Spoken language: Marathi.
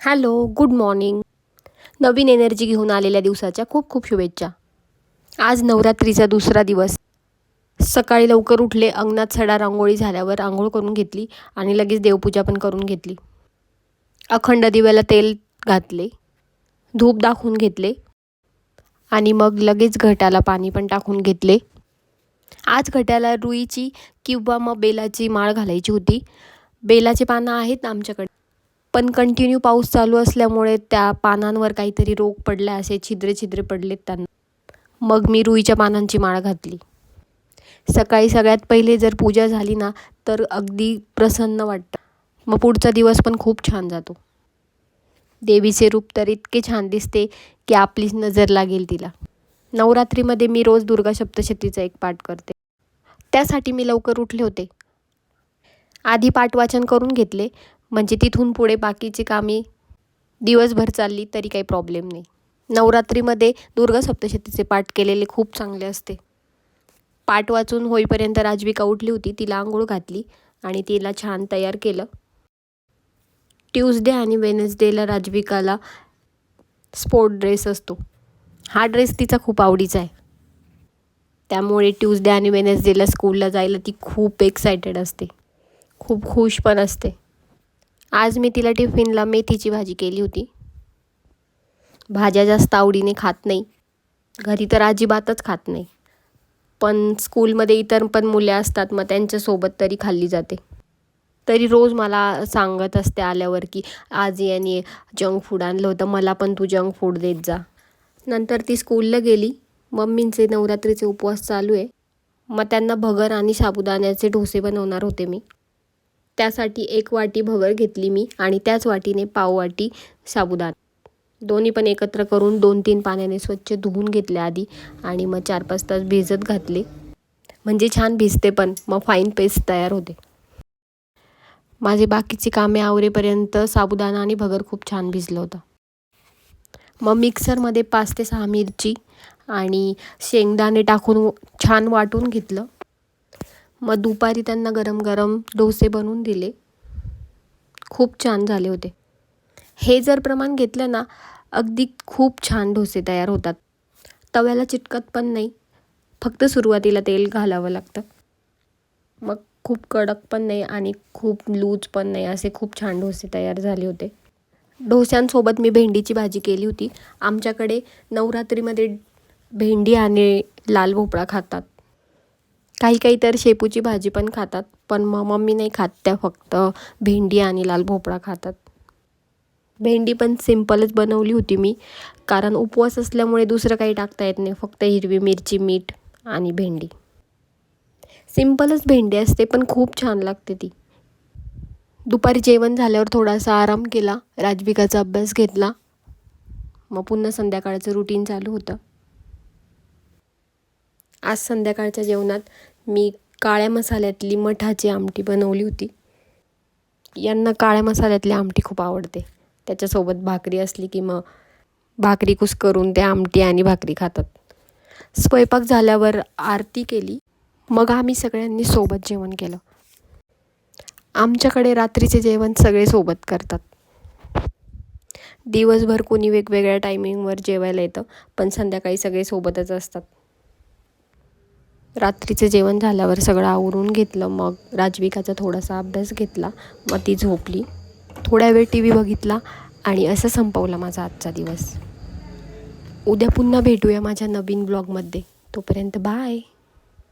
Hello good morning. नवीन एनर्जी घेऊन आलेल्या दिवसाच्या खूप खूप शुभेच्छा. आज नवरात्रीचा दुसरा दिवस. सकाळी लवकर उठले अंगणात सडा रांगोळी झाल्यावर आंघोळ करून घेतली आणि लगेच देवपूजा पण करून घेतली. अखंड दिव्याला तेल घातले धूप दाखवून घेतले आणि मग लगेच घटाला पाणी पण टाकून घेतले. आज घट्याला रुईची किंवा मग बेलाची माळ घालायची होती. बेलाची पानं आहेत आमच्याकडे. पण कंटिन्यू पाऊस चालू असल्यामुळे त्या पानांवर काहीतरी रोग पडला असे छिद्रे छिद्रे पडलेत त्यांना. मग मी रुईच्या पानांची माळ घातली. सकाळी सगळ्यात पहिले जर पूजा झाली ना तर अगदी प्रसन्न वाटतं. मग पुढचा दिवस पण खूप छान जातो. देवीचे रूप तर इतके छान दिसते की आपलीच नजर लागेल तिला. नवरात्रीमध्ये मी रोज दुर्गा सप्तशतीचा एक पाठ करते. त्यासाठी मी लवकर उठले होते. आधी पाठवाचन करून घेतले म्हणजे तिथून पुढे बाकीची कामे दिवसभर चालली तरी काही प्रॉब्लेम नाही. नवरात्रीमध्ये दुर्गा सप्तशतीचे पाठ केलेले खूप चांगले असते. पाठ वाचून होईपर्यंत राजविका उठली होती तिला आंघोळ घातली आणि तिला छान तयार केलं. ट्यूजडे आणि वेनसडेला राजविकाला स्पोर्ट ड्रेस असतो. हा ड्रेस तिचा खूप आवडीचा आहे. त्यामुळे ट्यूजडे आणि वेनसडेला स्कूलला जायला ती खूप एक्सायटेड असते. खूप खुश पण असते. आज मी तिला टिफिनला मेथीची भाजी केली होती. भाज्या जास्त आवडीने खात नाही. घरी तर अजिबातच खात नाही. पण स्कूलमध्ये इतर पण मुले असतात मग त्यांच्यासोबत तरी खाल्ली जाते. तरी रोज मला सांगत असते आल्यावर की आज याने जंक फूड आणलं होतं मला पण तू जंक फूड देत जा. नंतर ती स्कूलला गेली. मम्मींचे नवरात्रीचे उपवास चालू आहे. मग त्यांना भगर आणि साबुदाण्याचे डोसे बनवणार होते मी. त्यासाठी एक वाटी भगर घेतली मी आणि त्याच वाटीने पाव वाटी साबुदाणा. दोन्ही पण एकत्र करून दोन तीन पाण्याने स्वच्छ धुवून घेतले आधी आणि मग चार पाच तास भिजत घातले. म्हणजे छान भिजते पण मग फाईन पेस्ट तयार होते. माझे बाकीची कामे आवरेपर्यंत साबुदाणा आणि भगर खूप छान भिजलं होतं. मग मिक्सरमध्ये पाच ते सहा मिरची आणि शेंगदाणे टाकून छान वाटून घेतलं. मग दुपारी त्यांना गरम गरम डोसे बनवून दिले. खूप छान झाले होते. हे जर प्रमाण घेतलं ना अगदी खूप छान डोसे तयार होतात. तव्याला चिटकत पण नाही. फक्त सुरुवातीला तेल घालावं लागतं. मग खूप कडक पण नाही आणि खूप लूज पण नाही असे खूप छान डोसे तयार झाले होते. डोस्यांसोबत मी भेंडीची भाजी केली होती. आमच्याकडे नवरात्रीमध्ये भेंडी आणि लाल भोपळा खातात. काही काही तर शेपूची भाजी पण खातात पण मग मम्मी नाही खात त्या फक्त भेंडी आणि लाल भोपळा खातात. भेंडी पण सिम्पलच बनवली होती मी कारण उपवास असल्यामुळे दुसरं काही टाकता येत नाही फक्त हिरवी मिरची मीठ आणि भेंडी. सिम्पलच भेंडी असते पण खूप छान लागते ती. दुपारी जेवण झाल्यावर थोडासा आराम केला राजविकाचा अभ्यास घेतला. मग पुन्हा संध्याकाळचं रुटीन चालू होतं. आज संध्याकाळच्या जेवणात मी काळ्या मसाल्यातली मठाची आमटी बनवली होती. यांना काळ्या मसाल्यातली आमटी खूप आवडते. त्याच्यासोबत भाकरी असली की मग भाकरी कुस करून ते आमटी आणि भाकरी खातात. स्वयंपाक झाल्यावर आरती केली. मग आम्ही सगळ्यांनी सोबत जेवण केलं. आमच्याकडे रात्रीचे जेवण सगळे सोबत करतात. दिवसभर कोणी वेगवेगळ्या टायमिंगवर जेवायला येतं पण संध्याकाळी सगळे सोबतच असतात. रात्रीचं जेवण झाल्यावर सगळं आवरून घेतलं. मग राजविकाचा थोडासा अभ्यास घेतला. मग ती झोपली. थोड्या वेळ टी व्ही बघितला आणि असं संपवला माझा आजचा दिवस. उद्या पुन्हा भेटूया माझ्या नवीन ब्लॉगमध्ये. तोपर्यंत बाय.